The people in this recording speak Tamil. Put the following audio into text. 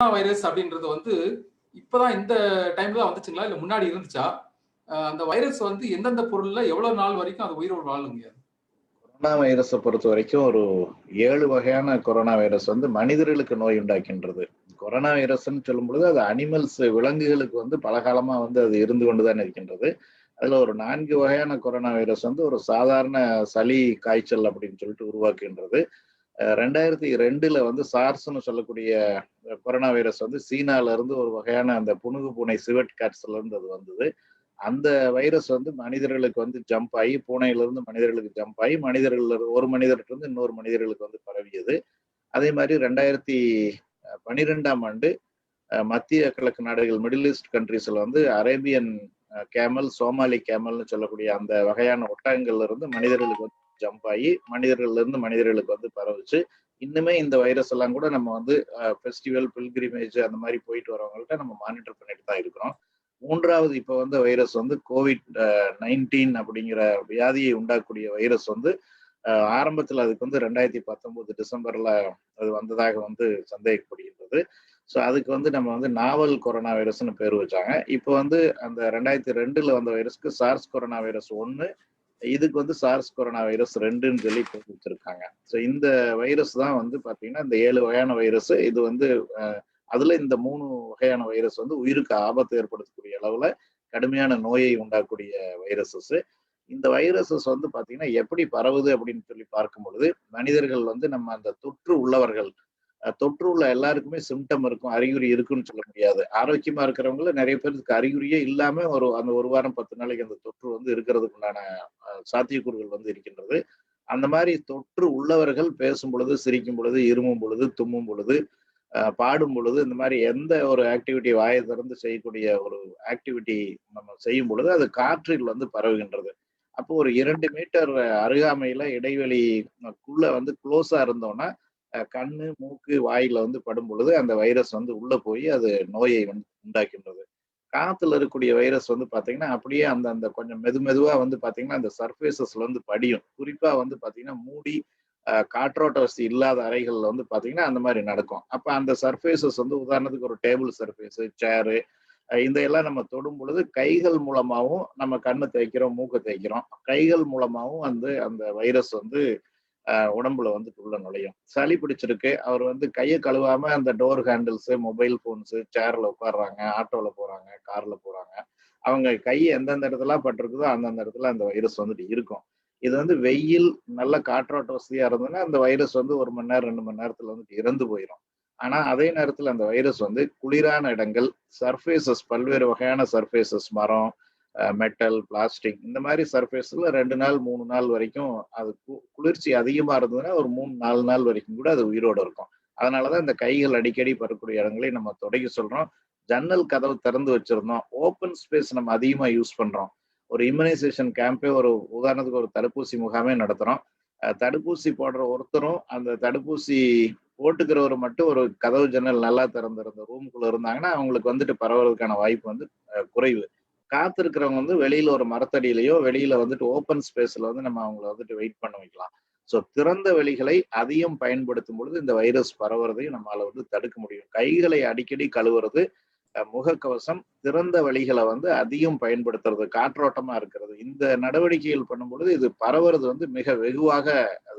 கொரோனா வைரஸ் அப்படின்றது வந்து இப்பதான் இந்த டைம்ல தான் வந்துச்சுங்களா? இல்ல முன்னாடி இருந்துச்சா? அந்த வைரஸ் வந்து எந்தெந்த பொருள்ல எவ்வளவு நாள் வரைக்கும் அது உயிரோடு வாழுங்க? கொரோனா வைரஸை பொறுத்த வரைக்கும் ஒரு ஏழு வகையான கொரோனா வைரஸ் வந்து மனிதர்களுக்கு நோய் உண்டாக்கின்றது. கொரோனா வைரஸ்ன்னு சொல்லும் பொழுது அது அனிமல்ஸ் விலங்குகளுக்கு வந்து பல காலமா வந்து அது இருந்து கொண்டுதான் இருக்கின்றது. அதுல ஒரு நான்கு வகையான கொரோனா வைரஸ் வந்து ஒரு சாதாரண சளி காய்ச்சல் அப்படின்னு சொல்லிட்டு உருவாக்குகின்றது. ரெண்டாயிரத்தி ரெண்டுல வந்து சார்ஸ்னு சொல்லக்கூடிய கொரோனா வைரஸ் வந்து சீனால இருந்து ஒரு வகையான அந்த புனுகு பூனை சிவட் கேட்ஸ்ல இருந்து அது வந்தது. அந்த வைரஸ் வந்து மனிதர்களுக்கு வந்து ஜம்ப் ஆகி பூனையிலிருந்து மனிதர்களுக்கு ஜம்ப் ஆகி மனிதர்கள் ஒரு மனிதர்கிட்ட இருந்து இன்னொரு மனிதர்களுக்கு வந்து பரவியது. அதே மாதிரி ரெண்டாயிரத்தி பனிரெண்டாம் ஆண்டு மத்திய கிழக்கு நாடுகள் மிடில் ஈஸ்ட் கண்ட்ரீஸ்ல வந்து அரேபியன் கேமல் சோமாலி கேமல்னு சொல்லக்கூடிய அந்த வகையான ஒட்டகங்கள்ல இருந்து மனிதர்களுக்கு வந்து ஜம்ப் ஆகி மனிதர்கள்ல இருந்து மனிதர்களுக்கு வந்து பரவுச்சு. இன்னுமே இந்த வைரஸ் எல்லாம் கூட நம்ம வந்து ஃபெஸ்டிவல் பில்கிரிமேஜ் அந்த மாதிரி போயிட்டு வரவங்கள்ட்ட நம்ம மானிட்டர் பண்ணிட்டு தான் இருக்கிறோம். மூன்றாவது இப்போ வந்து வைரஸ் வந்து கோவிட் நைன்டீன் அப்படிங்கிற வியாதியை உண்டாக்கக்கூடிய வைரஸ் வந்து ஆரம்பத்தில் ஆரம்பத்துல அதுக்கு வந்து ரெண்டாயிரத்தி பத்தொன்பது டிசம்பர்ல அது வந்ததாக வந்து சந்தேகப்படுகின்றது. ஸோ அதுக்கு வந்து நம்ம வந்து நாவல் கொரோனா வைரஸ்னு பேர் வச்சாங்க. இப்போ வந்து அந்த ரெண்டாயிரத்தி ரெண்டுல வந்த வைரஸ்க்கு சார்ஸ் கொரோனா வைரஸ் ஒன்று இதுக்கு வந்து சார்ஸ் கொரோனா வைரஸ் ரெண்டுன்னு சொல்லி பேர் வச்சிருக்காங்க. ஸோ இந்த வைரஸ் தான் வந்து பார்த்தீங்கன்னா இந்த ஏழு வகையான வைரஸ் இது வந்து அதில் அதுல இந்த மூணு வகையான வைரஸ் வந்து உயிருக்கு ஆபத்து ஏற்படுத்தக்கூடிய அளவுல கடுமையான நோயை உண்டாக்கூடிய வைரஸஸ் இந்த வைரஸஸ் வந்து பார்த்தீங்கன்னா எப்படி பரவுது அப்படின்னு சொல்லி பார்க்கும் பொழுது மனிதர்கள் வந்து நம்ம அந்த தொற்று உள்ளவர்கள் தொற்று உள்ள எல்லாருக்குமே சிம்டம் இருக்கும் அறிகுறி இருக்குன்னு சொல்ல முடியாது. ஆரோக்கியமா இருக்கிறவங்கள நிறைய பேருக்கு அறிகுறியே இல்லாம ஒரு அந்த ஒரு வாரம் பத்து நாளைக்கு அந்த தொற்று வந்து இருக்கிறதுக்குண்டான சாத்தியக்கூறுகள் வந்து இருக்கின்றது. அந்த மாதிரி தொற்று உள்ளவர்கள் பேசும் பொழுது சிரிக்கும் பொழுது இருமும் பொழுது தும்மும் பொழுது பாடும் பொழுது இந்த மாதிரி எந்த ஒரு ஆக்டிவிட்டி வாயை திறந்து செய்யக்கூடிய ஒரு ஆக்டிவிட்டி நம்ம செய்யும் பொழுது அது காற்றில் வந்து பரவுகின்றது. அப்போ ஒரு இரண்டு மீட்டர் அருகாமையில இடைவெளிக்குள்ள வந்து க்ளோஸா இருந்தோம்னா கண்ணு மூக்கு வாயில வந்து படும் பொழுது அந்த வைரஸ் வந்து உள்ள போய் அது நோயை வந்து உண்டாக்கின்றது. காத்துல இருக்கக்கூடிய வைரஸ் வந்து பாத்தீங்கன்னா அப்படியே அந்த அந்த கொஞ்சம் மெது மெதுவா வந்து பாத்தீங்கன்னா அந்த சர்ஃபேசஸ்ல வந்து படியும். குறிப்பா வந்து பாத்தீங்கன்னா மூடி காற்றோட்ட வசதி இல்லாத அறைகள்ல வந்து பாத்தீங்கன்னா அந்த மாதிரி நடக்கும். அப்ப அந்த சர்ஃபேசஸ் வந்து உதாரணத்துக்கு ஒரு டேபிள் சர்ஃபேஸ் சேரு இந்த எல்லாம் நம்ம தொடும் பொழுது கைகள் மூலமாகவும் நம்ம கண்ணு தேய்க்கிறோம் மூக்கு தேய்க்கிறோம். கைகள் மூலமாகவும் வந்து அந்த வைரஸ் வந்து உடம்புல வந்துட்டு உள்ள நுழையும். சளி பிடிச்சிருக்கு. அவர் வந்து கையை கழுவாம அந்த டோர் ஹேண்டில்ஸ் மொபைல் போன்ஸ் சேர்ல உட்காடுறாங்க ஆட்டோல போறாங்க கார்ல போறாங்க. அவங்க கை எந்தெந்த இடத்துல பட்டிருக்குதோ அந்தந்த இடத்துல அந்த வைரஸ் வந்துட்டு இருக்கும். இது வந்து வெயில் நல்ல காற்றோட்ட வசதியா இருந்ததுன்னா அந்த வைரஸ் வந்து ஒரு மணி நேரம் ரெண்டு மணி நேரத்துல வந்துட்டு இறந்து போயிடும் ஆனா அதே நேரத்துல அந்த வைரஸ் வந்து குளிரான இடங்கள் சர்ஃபேசஸ் பல்வேறு வகையான சர்ஃபேசஸ் மரம் மெட்டல் பிளாஸ்டிக் இந்த மாதிரி சர்ஃபேஸில் ரெண்டு நாள் மூணு நாள் வரைக்கும் அது கு- குளிர்ச்சி அதிகமாக இருந்ததுன்னா ஒரு மூணு நாலு நாள் வரைக்கும் கூட அது உயிரோட இருக்கும். அதனாலதான் இந்த கைகள் அடிக்கடி பரக்கூடிய இடங்களை நம்ம தொடங்கி சொல்கிறோம் ஜன்னல் கதவு திறந்து வச்சிருந்தோம். ஓப்பன் ஸ்பேஸ் நம்ம அதிகமாக யூஸ் பண்ணுறோம் ஒரு இம்யூனைசேஷன் கேம்பே ஒரு உதாரணத்துக்கு ஒரு தடுப்பூசி முகாமே நடத்துகிறோம் தடுப்பூசி போடுற ஒருத்தரும் அந்த தடுப்பூசி போட்டுக்கிறவர் மட்டும் ஒரு கதவு ஜன்னல் நல்லா திறந்திருந்த ரூம்குள்ளே இருந்தாங்கன்னா அவங்களுக்கு வந்துட்டு பரவுறதுக்கான வாய்ப்பு வந்து குறைவு. காத்து இருக்கிறவங்க வந்து வெளியில ஒரு மரத்தடியிலையோ வெளியில வந்துட்டு ஓப்பன் ஸ்பேஸ்ல வந்து நம்ம அவங்கள வந்துட்டு வெயிட் பண்ண வைக்கலாம். ஸோ திறந்த வெளிகளை அதிகம் பயன்படுத்தும் பொழுது இந்த வைரஸ் பரவுறதையும் நம்மளால வந்து தடுக்க முடியும். கைகளை அடிக்கடி கழுவுறது முகக்கவசம் திறந்த வழிகளை வந்து அதிகம் பயன்படுத்துறது காற்றோட்டமா இருக்கிறது. இந்த நடவடிக்கைகள் பண்ணும் பொழுது இது பரவுறது வந்து மிக வெகுவாக அது